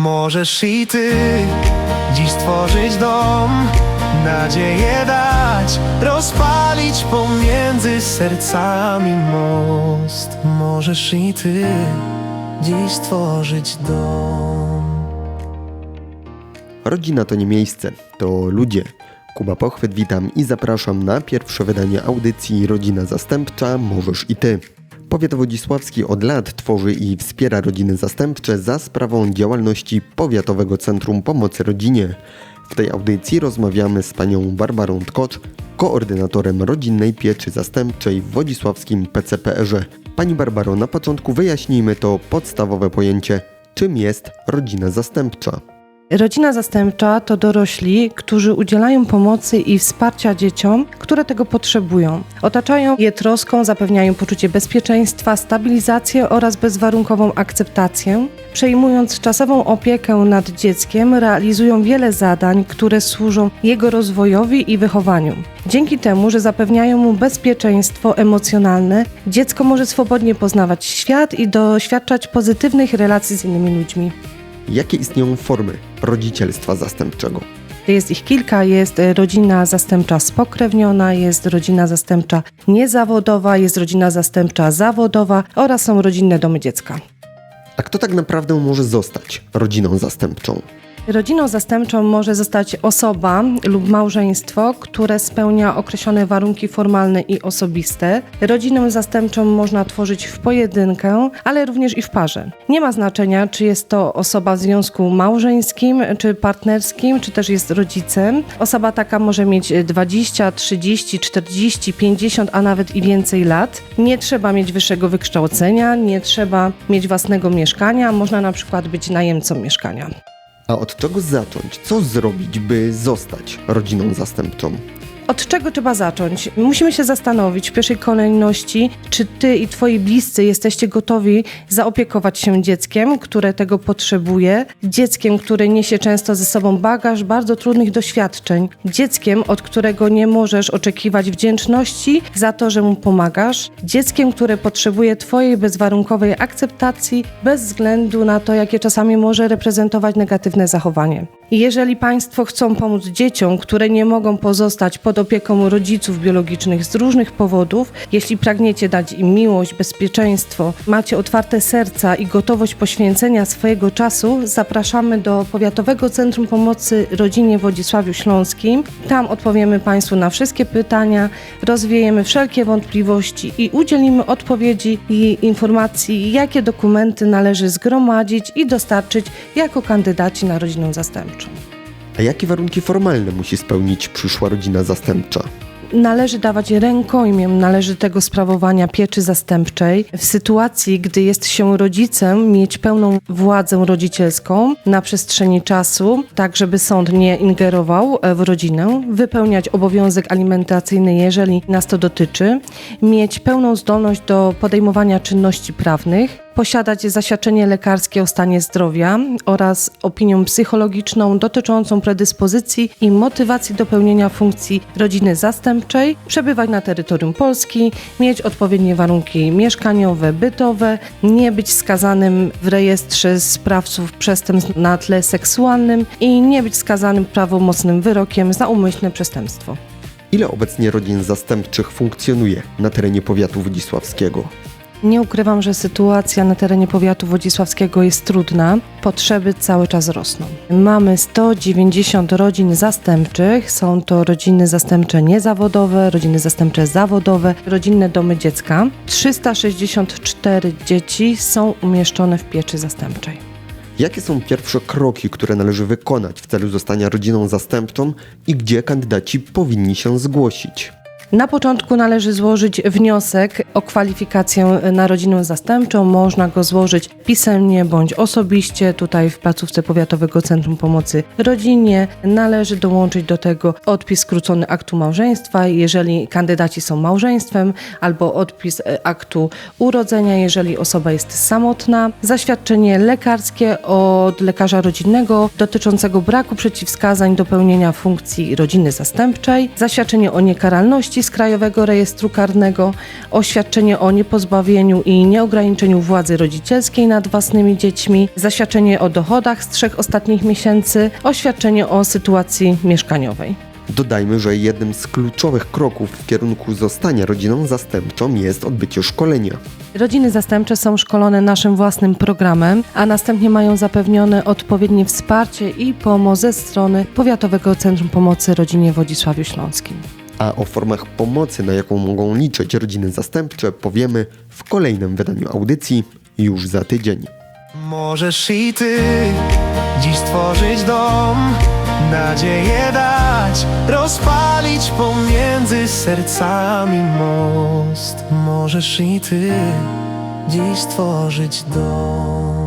Możesz i ty dziś stworzyć dom, nadzieję dać, rozpalić pomiędzy sercami most. Możesz i ty dziś stworzyć dom. Rodzina to nie miejsce, to ludzie. Kuba Pochwyt, witam i zapraszam na pierwsze wydanie audycji Rodzina Zastępcza Możesz i Ty. Powiat Wodzisławski od lat tworzy i wspiera rodziny zastępcze za sprawą działalności Powiatowego Centrum Pomocy Rodzinie. W tej audycji rozmawiamy z panią Barbarą Tkocz, koordynatorem rodzinnej pieczy zastępczej w wodzisławskim PCPR-ze. Pani Barbaro, na początku wyjaśnijmy to podstawowe pojęcie, czym jest rodzina zastępcza. Rodzina zastępcza to dorośli, którzy udzielają pomocy i wsparcia dzieciom, które tego potrzebują. Otaczają je troską, zapewniają poczucie bezpieczeństwa, stabilizację oraz bezwarunkową akceptację. Przejmując czasową opiekę nad dzieckiem, realizują wiele zadań, które służą jego rozwojowi i wychowaniu. Dzięki temu, że zapewniają mu bezpieczeństwo emocjonalne, dziecko może swobodnie poznawać świat i doświadczać pozytywnych relacji z innymi ludźmi. Jakie istnieją formy rodzicielstwa zastępczego? Jest ich kilka. Jest e, rodzina zastępcza spokrewniona, jest rodzina zastępcza niezawodowa, jest rodzina zastępcza zawodowa oraz są rodzinne domy dziecka. A kto tak naprawdę może zostać rodziną zastępczą? Rodziną zastępczą może zostać osoba lub małżeństwo, które spełnia określone warunki formalne i osobiste. Rodzinę zastępczą można tworzyć w pojedynkę, ale również i w parze. Nie ma znaczenia, czy jest to osoba w związku małżeńskim, czy partnerskim, czy też jest rodzicem. Osoba taka może mieć 20, 30, 40, 50, a nawet i więcej lat. Nie trzeba mieć wyższego wykształcenia, nie trzeba mieć własnego mieszkania, można na przykład być najemcą mieszkania. A od czego zacząć? Co zrobić, by zostać rodziną zastępczą? Od czego trzeba zacząć? Musimy się zastanowić w pierwszej kolejności, czy ty i twoi bliscy jesteście gotowi zaopiekować się dzieckiem, które tego potrzebuje, dzieckiem, które niesie często ze sobą bagaż bardzo trudnych doświadczeń, dzieckiem, od którego nie możesz oczekiwać wdzięczności za to, że mu pomagasz, dzieckiem, które potrzebuje twojej bezwarunkowej akceptacji bez względu na to, jakie czasami może reprezentować negatywne zachowanie. Jeżeli Państwo chcą pomóc dzieciom, które nie mogą pozostać pod opieką rodziców biologicznych z różnych powodów, jeśli pragniecie dać im miłość, bezpieczeństwo, macie otwarte serca i gotowość poświęcenia swojego czasu, zapraszamy do Powiatowego Centrum Pomocy Rodzinie w Wodzisławiu Śląskim. Tam odpowiemy Państwu na wszystkie pytania, rozwiejemy wszelkie wątpliwości i udzielimy odpowiedzi i informacji, jakie dokumenty należy zgromadzić i dostarczyć jako kandydaci na rodzinę zastępczą. A jakie warunki formalne musi spełnić przyszła rodzina zastępcza? Należy dawać rękojmię należytego sprawowania pieczy zastępczej. W sytuacji, gdy jest się rodzicem, mieć pełną władzę rodzicielską na przestrzeni czasu, tak żeby sąd nie ingerował e, w rodzinę, wypełniać obowiązek alimentacyjny, jeżeli nas to dotyczy, mieć pełną zdolność do podejmowania czynności prawnych, posiadać zaświadczenie lekarskie o stanie zdrowia oraz opinię psychologiczną dotyczącą predyspozycji i motywacji do pełnienia funkcji rodziny zastępczej, przebywać na terytorium Polski, mieć odpowiednie warunki mieszkaniowe, bytowe, nie być skazanym w rejestrze sprawców przestępstw na tle seksualnym i nie być skazanym prawomocnym wyrokiem za umyślne przestępstwo. Ile obecnie rodzin zastępczych funkcjonuje na terenie powiatu wodzisławskiego? Nie ukrywam, że sytuacja na terenie powiatu wodzisławskiego jest trudna. Potrzeby cały czas rosną. Mamy 190 rodzin zastępczych. Są to rodziny zastępcze niezawodowe, rodziny zastępcze zawodowe, rodzinne domy dziecka. 364 dzieci są umieszczone w pieczy zastępczej. Jakie są pierwsze kroki, które należy wykonać w celu zostania rodziną zastępczą i gdzie kandydaci powinni się zgłosić? Na początku należy złożyć wniosek o kwalifikację na rodzinę zastępczą. Można go złożyć pisemnie bądź osobiście tutaj w placówce Powiatowego Centrum Pomocy Rodzinie. Należy dołączyć do tego odpis skrócony aktu małżeństwa, jeżeli kandydaci są małżeństwem, albo odpis e, aktu urodzenia, jeżeli osoba jest samotna. Zaświadczenie lekarskie od lekarza rodzinnego dotyczącego braku przeciwwskazań do pełnienia funkcji rodziny zastępczej. Zaświadczenie o niekaralności Z Krajowego Rejestru Karnego, oświadczenie o niepozbawieniu i nieograniczeniu władzy rodzicielskiej nad własnymi dziećmi, zaświadczenie o dochodach z trzech ostatnich miesięcy, oświadczenie o sytuacji mieszkaniowej. Dodajmy, że jednym z kluczowych kroków w kierunku zostania rodziną zastępczą jest odbycie szkolenia. Rodziny zastępcze są szkolone naszym własnym programem, a następnie mają zapewnione odpowiednie wsparcie i pomoc ze strony Powiatowego Centrum Pomocy Rodzinie w Wodzisławiu Śląskim. A o formach pomocy, na jaką mogą liczyć rodziny zastępcze, powiemy w kolejnym wydaniu audycji już za tydzień. Możesz i ty dziś stworzyć dom, nadzieję dać, rozpalić pomiędzy sercami most. Możesz i ty dziś stworzyć dom.